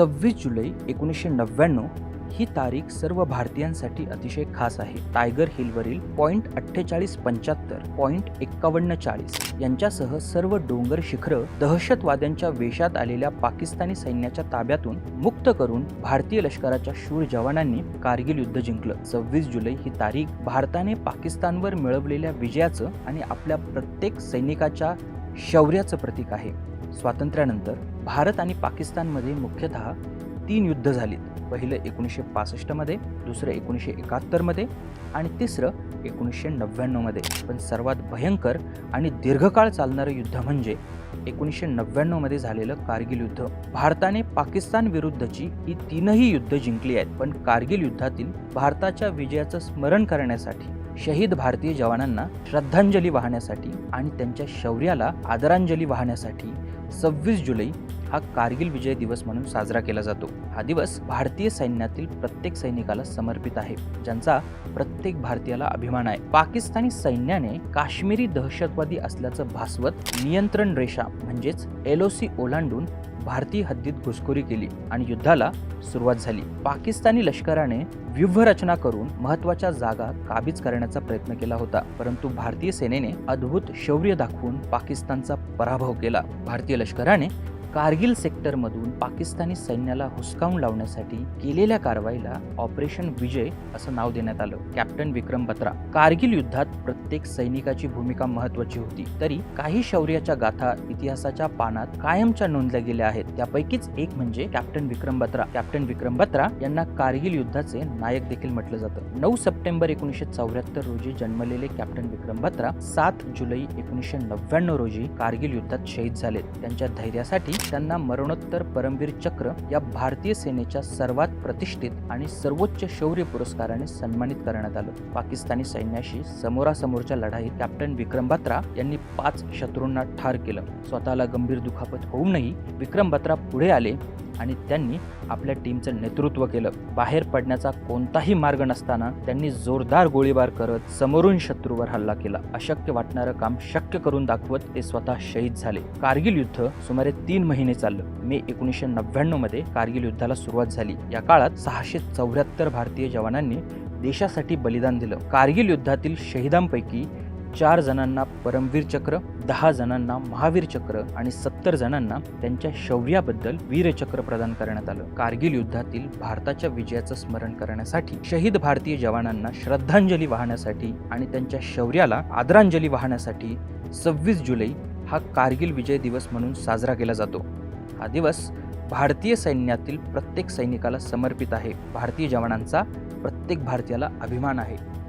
सव्वीस जुलै एकोणीसशे नव्याण्णव ही तारीख सर्व भारतीयांसाठी अतिशय खास आहे. टायगर हिलवरील पॉईंट अठ्ठेचाळीस पंच्याहत्तर पॉईंट एक्कावन्न चाळीस यांच्यासह सर्व डोंगर शिखरं दहशतवाद्यांच्या वेशात आलेल्या पाकिस्तानी सैन्याच्या ताब्यातून मुक्त करून भारतीय लष्कराच्या शूर जवानांनी कारगिल युद्ध जिंकलं. सव्वीस जुलै ही तारीख भारताने पाकिस्तानवर मिळवलेल्या विजयाचं आणि आपल्या प्रत्येक सैनिकाच्या शौर्याचं प्रतीक आहे. स्वातंत्र्यानंतर भारत आणि पाकिस्तानमध्ये मुख्यतः तीन युद्ध झालीत. पहिलं एकोणीसशे पासष्टमध्ये दुसरं एकोणीसशे एकाहत्तरमध्ये आणि तिसरं एकोणीसशे नव्याण्णवमध्ये पण सर्वात भयंकर आणि दीर्घकाळ चालणारं युद्ध म्हणजे एकोणीसशे नव्याण्णवमध्ये झालेलं कारगिल युद्ध. भारताने पाकिस्तान विरुद्धची ही तीनही युद्ध जिंकली आहेत. पण कारगिल युद्धातील भारताच्या विजयाचं स्मरण करण्यासाठी शहीद भारतीय जवानांना श्रद्धांजली वाहण्यासाठी आणि त्यांच्या शौर्याला आदरांजली वाहण्यासाठी सव्वीस जुलै हा कारगिल विजय दिवस म्हणून साजरा केला जातो. हा दिवस भारतीय सैन्यातील प्रत्येक सैनिकाला समर्पित आहे ज्यांचा प्रत्येक भारतीयाला अभिमान आहे. पाकिस्तानी सैन्याने काश्मीरी दहशतवादी असल्याचं भासवत नियंत्रण रेषा म्हणजेच एलओसी ओलांडून भारतीय हद्दीत घुसखोरी केली आणि युद्धाला सुरुवात झाली. पाकिस्तानी लष्कराने व्यूव्हरचना करून महत्त्वाच्या जागा काबीज करण्याचा प्रयत्न केला होता परंतु भारतीय सेनेने अद्भुत शौर्य दाखवून पाकिस्तानचा पराभव केला. भारतीय लष्कराने कारगिल सेक्टरमधून पाकिस्तानी सैन्याला हुसकावून लावण्यासाठी केलेल्या कारवाईला ऑपरेशन विजय असं नाव देण्यात आलं. कॅप्टन विक्रम बत्रा. कारगिल युद्धात प्रत्येक सैनिकाची भूमिका महत्वाची होती. तरी काही शौर्याच्या गाथा इतिहासाच्या पानात कायमच्या नोंदल्या गेल्या आहेत. त्यापैकीच एक म्हणजे कॅप्टन विक्रम बत्रा. कॅप्टन विक्रम बत्रा यांना कारगिल युद्धाचे नायक देखील म्हटलं जातं. नऊ सप्टेंबर एकोणीसशे चौऱ्याहत्तर रोजी जन्मलेले कॅप्टन विक्रम बत्रा सात जुलै एकोणीसशे नव्याण्णव रोजी कारगिल युद्धात शहीद झाले त्यांच्या धैर्यासाठी त्यांना मरणोत्तर परमवीर चक्र या भारतीय सेनेच्या सर्वात प्रतिष्ठित आणि सर्वोच्च शौर्य पुरस्काराने सन्मानित करण्यात आलं. पाकिस्तानी सैन्याशी समोरासमोरच्या लढाईत कॅप्टन विक्रम बत्रा यांनी पाच शत्रूंना ठार केलं. स्वतःला गंभीर दुखापत होऊनही विक्रम बत्रा पुढे आले आणि त्यांनी आपल्या टीमचं नेतृत्व केलं. बाहेर पडण्याचा कोणताही मार्ग नसताना त्यांनी जोरदार गोळीबार करत समोरून शत्रूवर हल्ला केला. अशक्य वाटणारं काम शक्य करून दाखवत ते स्वतः शहीद झाले. कारगिल युद्ध सुमारे तीन महिने चाललं. मे एकोणीसशे नव्याण्णवमध्ये कारगिल युद्धाला सुरुवात झाली. या काळात सहाशे चौऱ्याहत्तर भारतीय जवानांनी देशासाठी बलिदान दिलं. कारगिल युद्धातील शहीदांपैकी चार जणांना परमवीर चक्र दहा जणांना महावीर चक्र आणि सत्तर जणांना त्यांच्या शौर्याबद्दल वीरचक्र प्रदान करण्यात आलं. कारगिल युद्धातील भारताच्या विजयाचं स्मरण करण्यासाठी शहीद भारतीय जवानांना श्रद्धांजली वाहण्यासाठी आणि त्यांच्या शौर्याला आदरांजली वाहण्यासाठी सव्वीस जुलै हा कारगिल विजय दिवस म्हणून साजरा केला जातो. हा दिवस भारतीय सैन्यातील प्रत्येक सैनिकाला समर्पित आहे. भारतीय जवानांचा प्रत्येक भारतीयाला अभिमान आहे.